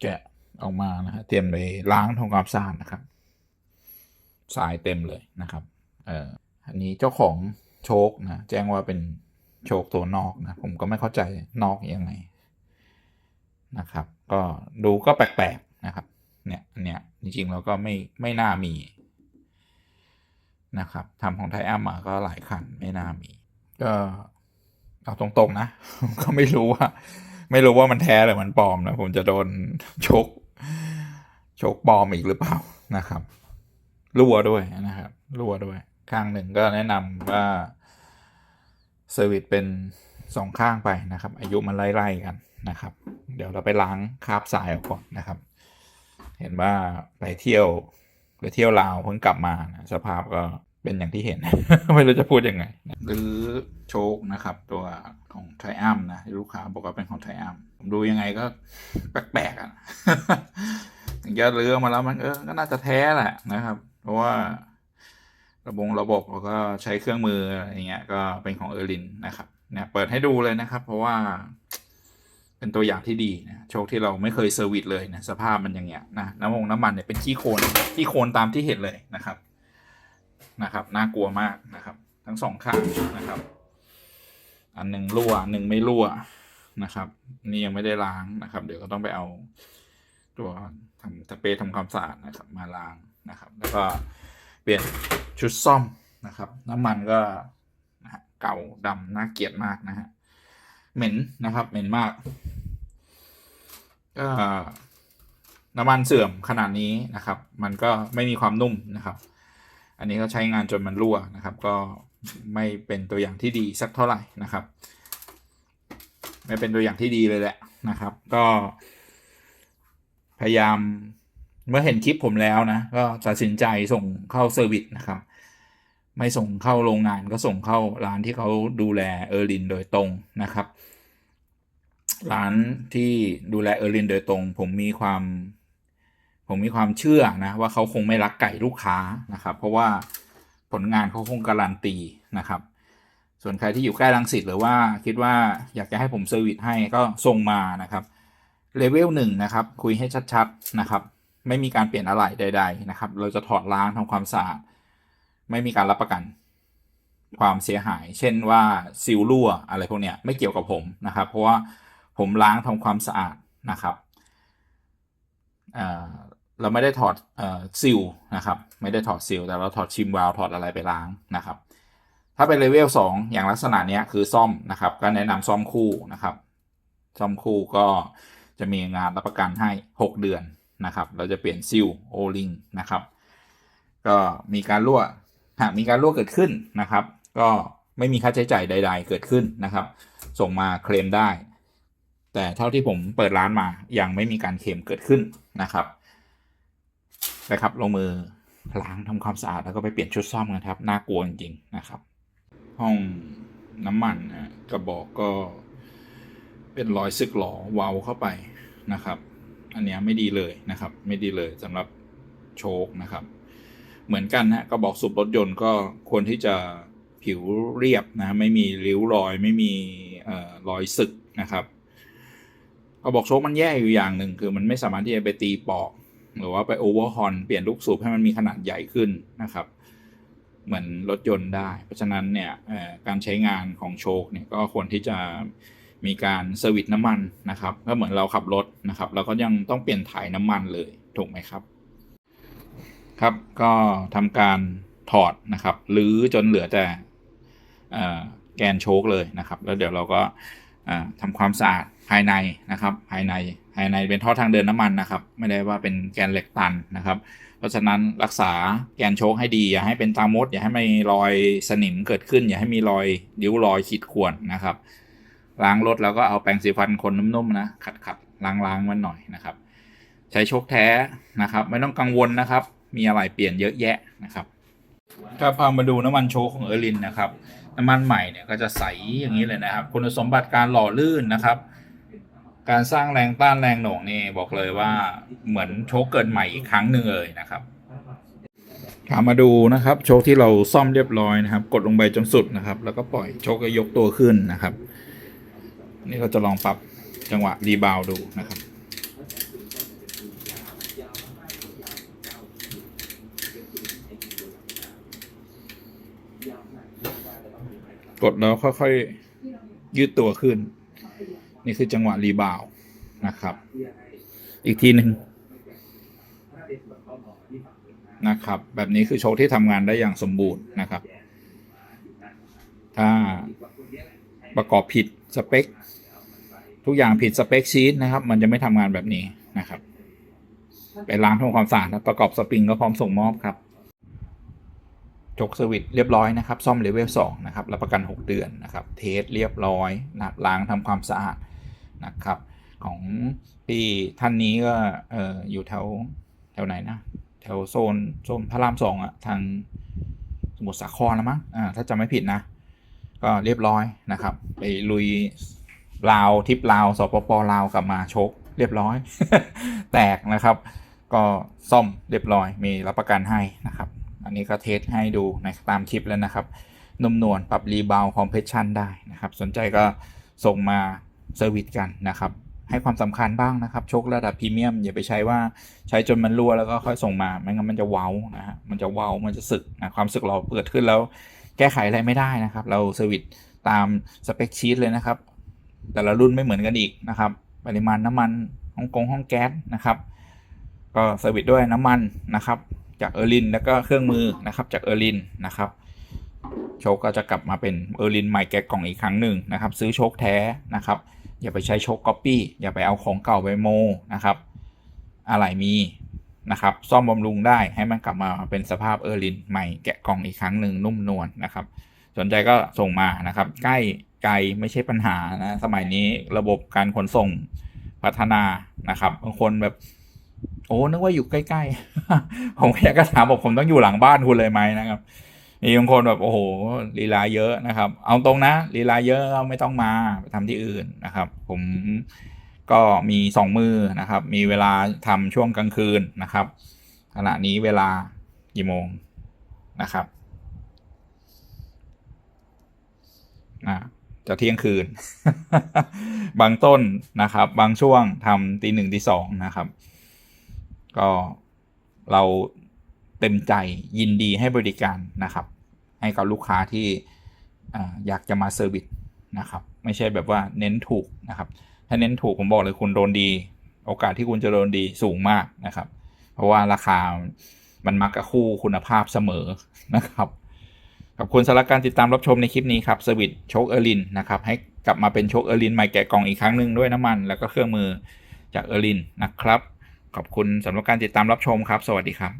แกะออกมานะฮะเตรียมไปล้างทำความสะอาดนะครับ สายเต็มเลยนะครับเอ่ออันนี้เจ้าของโชคนะแจ้งว่าเป็นโชคตัวนอกนะผมก็ไม่เข้าใจนอกยังไงนะครับ ก็ดูก็แปลกๆนะครับ เนี่ยอันเนี้ยจริงๆเราก็ไม่ไม่น่ามีนะครับทำของไทยอ้ามาก็หลายคันไม่น่ามี ก็เอาตรงๆนะ ก็ไม่รู้ว่า ไม่รู้ว่ามันแท้หรือมันปลอมนะผมจะโดนชกชกปลอมอีกหรือเปล่านะครับรั่วด้วยนะครับรั่วด้วย ข้างหนึ่งก็แนะนำว่าเซอร์วิสเป็นสองข้างไปนะครับ อายุมันไล่ๆกันนะครับ เดี๋ยวเราไปล้างคราบทรายออกก่อนนะครับ เห็นว่าไปเที่ยวไปเที่ยวลาวเพิ่งกลับมานะสภาพก็ เป็นอย่างที่เห็น ไม่รู้จะพูดยังไง หรือโชคนะครับ ตัวของไทอัมนะลูกค้าบอกว่าเป็นของไทอัมผมดูยังไงก็แปลกๆอะถึงจะเลือมาแล้วมันเออก็น่าจะแท้แหละนะครับ เพราะว่าระบบระบบเราก็ใช้เครื่องมืออะไรเงี้ยก็เป็นของเออร์ลินนะครับเนี่ยเปิดให้ดูเลยนะครับ เพราะว่า เป็นตัวอย่างที่ดีนะโชคที่เราไม่เคยเซอร์วิสเลยนะสภาพมันอย่างเงี้ยนะน้ำมงน้ำมันเนี่ยเป็นขี้โคลนขี้โคลนตามที่เห็นเลยนะครับ นะครับน่ากลัวมากนะครับ ทั้งสองข้างนะครับ อันหนึ่งรั่วหนึ่งไม่รั่วนะครับ นี่ยังไม่ได้ล้างนะครับ เดี๋ยวก็ต้องไปเอาตัวทำสเปรย์ทำความสะอาดนะครับ มาล้างนะครับ แล้วก็เปลี่ยนชุดซ่อมนะครับ น้ำมันก็นะเก่าดำน่าเกลียดมากนะฮะเหม็นนะครับ เหม็นมากก็น้ำมันเสื่อมขนาดนี้นะครับ มันก็ไม่มีความนุ่มนะครับ อันนี้ก็ใช้งานจนมันรั่วนะครับ ก็ไม่เป็นตัวอย่างที่ดีสักเท่าไหร่นะครับ ไม่เป็นตัวอย่างที่ดีเลยแหละนะครับ ก็ พยายามเมื่อเห็นคลิปผมแล้วนะ ก็ตัดสินใจส่งเข้าเซอร์วิสนะครับ ไม่ส่งเข้าโรงงานก็ส่งเข้าร้านที่เขาดูแลเออร์ลินโดยตรงนะครับ ร้านที่ดูแลเออร์ลินโดยตรง ผมมีความ ผมมีความเชื่อนะว่าเขาคงไม่รักไก่ลูกค้านะครับ เพราะว่าผลงานเขาคงการันตีนะครับ ส่วนใครที่อยู่ใกล้รังสิตหรือว่าคิดว่าอยากจะให้ผมเซอร์วิสให้ก็ส่งมานะครับเลเวลหนึ่งนะครับคุยให้ชัดๆนะครับ ไม่มีการเปลี่ยนอะไรใด ๆ นะครับ เราจะถอดล้างทำความสะอาดไม่มีการรับประกัน ความเสียหาย เช่นว่าซิลรั่วอะไรพวกเนี้ยไม่เกี่ยวกับผมนะครับ เพราะว่าผมล้างทำความสะอาดนะครับ เราไม่ได้ถอดเอ่อซิลนะครับ ไม่ได้ถอดซิลแต่เราถอดชิมวาลถอดอะไรไปล้างนะครับ ถ้าเป็นเลเวลสองอย่างลักษณะเนี้ยคือซ่อมนะครับ ก็แนะนำซ่อมคู่นะครับ ซ่อมคู่ก็จะมีงานรับประกันให้ 6 เดือนนะครับ เราจะเปลี่ยนซิลโอลิงนะครับ ก็มีการรั่วหากมีการรั่วเกิดขึ้นนะครับ ก็ไม่มีค่าใช้จ่ายใด ๆ เกิดขึ้นนะครับ ส่งมาเคลมได้ แต่เท่าที่ผมเปิดร้านมายังไม่มีการเคลมเกิดขึ้นนะครับ นะครับ ลงมือล้างทำความสะอาดแล้วก็ไปเปลี่ยนชุดซ่อมกันครับ น่ากลัวจริงๆนะครับ ห้องน้ำมันนะกระบอกก็เป็นรอยซึกหลอวาวเข้าไปนะครับ อันนี้ไม่ดีเลยนะครับ ไม่ดีเลยสำหรับโชคนะครับ เหมือนกันนะกระบอกสูบรถยนต์ก็ควรที่จะผิวเรียบนะไม่มีริ้วรอยไม่มีเอ่อรอยสึกนะครับกระบอกโชคมันแย่อยู่อย่างหนึ่งคือมันไม่สามารถที่จะไปตีปอก หรือว่าไปโอเวอร์ฮอนเปลี่ยนลูกสูบให้มันมีขนาดใหญ่ขึ้นนะครับ เหมือนรถยนต์ได้ เพราะฉะนั้นเนี่ยการใช้งานของโชคเนี่ยก็ควรที่จะมีการเซอร์วิสน้ำมันนะครับ ก็เหมือนเราขับรถนะครับ เราก็ยังต้องเปลี่ยนถ่ายน้ำมันเลยถูกไหมครับ ครับก็ทำการถอดนะครับหรือจนเหลือแต่แกนโชคเลยนะครับ แล้วเดี๋ยวเราก็อ่าทำความสะอาดภายในนะครับ ภายใน ภายในเป็นท่อทางเดินน้ำมันนะครับ ไม่ได้ว่าเป็นแกนเหล็กตันนะครับ เพราะฉะนั้นรักษาแกนโชคให้ดี อย่าให้เป็นตามด อย่าให้มีรอยสนิมเกิดขึ้น อย่าให้มีรอยริ้วรอยขีดข่วนนะครับล้างรถแล้วก็เอาแปรงสีฟันคนนุ่มๆนะขัดขัดล้างล้างมันหน่อยนะครับ ใช้โชคแท้นะครับ ไม่ต้องกังวลนะครับ มีอะไรเปลี่ยนเยอะแยะนะครับครับพามาดูน้ำมันโชคของเออร์ลินนะครับน้ำมันใหม่เนี่ยก็จะใสอย่างนี้เลยนะครับ คุณสมบัติการหล่อลื่นนะครับ การสร้างแรงต้านแรงหน่วงนี่บอกเลยว่าเหมือนโชคเกิดใหม่อีกครั้งหนึ่งเลยนะครับามาดูนะครับโชคที่เราซ่อมเรียบร้อยนะครับ กดลงไปจนสุดนะครับ แล้วก็ปล่อยโชคก็ยกตัวขึ้นนะครับ นี่เราจะลองปรับจังหวะรีบาวดูนะครับกดแล้วค่อยๆยืดตัวขึ้น นี่คือจังหวะรีบาวด์นะครับ อีกทีหนึ่งนะครับ แบบนี้คือโชคที่ทำงานได้อย่างสมบูรณ์นะครับ ถ้าประกอบผิดสเปค ทุกอย่างผิดสเปคชีตนะครับ มันจะไม่ทำงานแบบนี้นะครับ ไปล้างทำความสะอาดแล้วประกอบสปริงก็พร้อมส่งมอบครับจกเซอร์วิสเรียบร้อยนะครับ ซ่อมเลเวล2นะครับรับประกัน 6 เดือนนะครับ เทสเรียบร้อยนะครับล้างทำความสะอาด นะครับ ของพี่ท่านนี้ก็เอออยู่แถวแถวไหนนะ แถวโซนโซนพระรามสองอะทางสมุทรสาครแล้วมั้งอ่าถ้าจำไม่ผิดนะ ก็เรียบร้อยนะครับ ไปลุยลาวทิปลาวสปปลาวกลับมาชก เรียบร้อย แตกนะครับ ก็ซ่อมเรียบร้อยมีรับประกันให้นะครับ อันนี้ก็เทสให้ดูในตามคลิปแล้วนะครับนุ่มนวลปรับรีบาวคอมเพรสชันได้นะครับ สนใจก็ส่งมา เซอร์วิสกันนะครับ ให้ความสำคัญบ้างนะครับชคระดับพรีเมียมอย่าไปใช้ว่าใช้จนมันรั่วแล้วก็ค่อยส่งมาไม่งั้นมันจะเว้านะฮะมันจะเว้ามันจะสึกนะความสึกเราเกิดขึ้นแล้วแก้ไขอะไรไม่ได้นะครับ เราเซอร์วิสตามสเปคชีตเลยนะครับ แต่ละรุ่นไม่เหมือนกันอีกนะครับ ปริมาณน้ำมันห้องกงห้องแก๊สนะครับ ก็เซอร์วิสด้วยน้ำมันนะครับ จากเออร์ลินแล้วก็เครื่องมือนะครับจากเออร์ลินนะครับโชคก็จะกลับมาเป็นเออร์ลินใหม่แกะกล่องอีกครั้งหนึ่งนะครับ ซื้อโชคแท้นะครับ อย่าไปใช้โชคก๊อปปี้อย่าไปเอาของเก่าไปโมนะครับอะไรมีนะครับซ่อมบำรุงได้ให้มันกลับมาเป็นสภาพเออร์ลินใหม่แกะกล่องอีกครั้งหนึ่งนุ่มนวลนะครับ สนใจก็ส่งมานะครับ ใกล้ไกลไม่ใช่ปัญหานะสมัยนี้ระบบการขนส่งพัฒนานะครับบางคนแบบโอ้นึกว่าอยู่ใกล้ๆผมอยากจะถามบอกผมต้องอยู่หลังบ้านคุณเลยไหมนะครับ มีบางคนแบบโอ้โหลีลาเยอะนะครับ เอาตรงนะลีลาเยอะไม่ต้องมาไปทำที่อื่นนะครับ ผมก็มีสองมือนะครับ มีเวลาทำช่วงกลางคืนนะครับ ขณะนี้เวลากี่โมงนะครับอ่าจะเที่ยงคืน บางต้นนะครับ บางช่วงทำตีหนึ่งตีสองนะครับ ก็เราเต็มใจยินดีให้บริการนะครับ ให้กับลูกค้าที่อยากจะมาเซอร์วิสนะครับไม่ใช่แบบว่าเน้นถูกนะครับ ถ้าเน้นถูกผมบอกเลยคุณโดนดี โอกาสที่คุณจะโดนดีสูงมากนะครับ เพราะว่าราคามันมักกับคู่คุณภาพเสมอนะครับขอบคุณสำหรับการติดตามรับชมในคลิปนี้ครับสวิตโชคเออร์ลินนะครับให้กลับมาเป็นโชคเออร์ลินใหม่แกะกล่องอีกครั้งหนึ่งด้วยน้ำมัน แล้วก็เครื่องมือจากเออร์ลินนะครับ ขอบคุณสำหรับการติดตามรับชมครับ สวัสดีครับ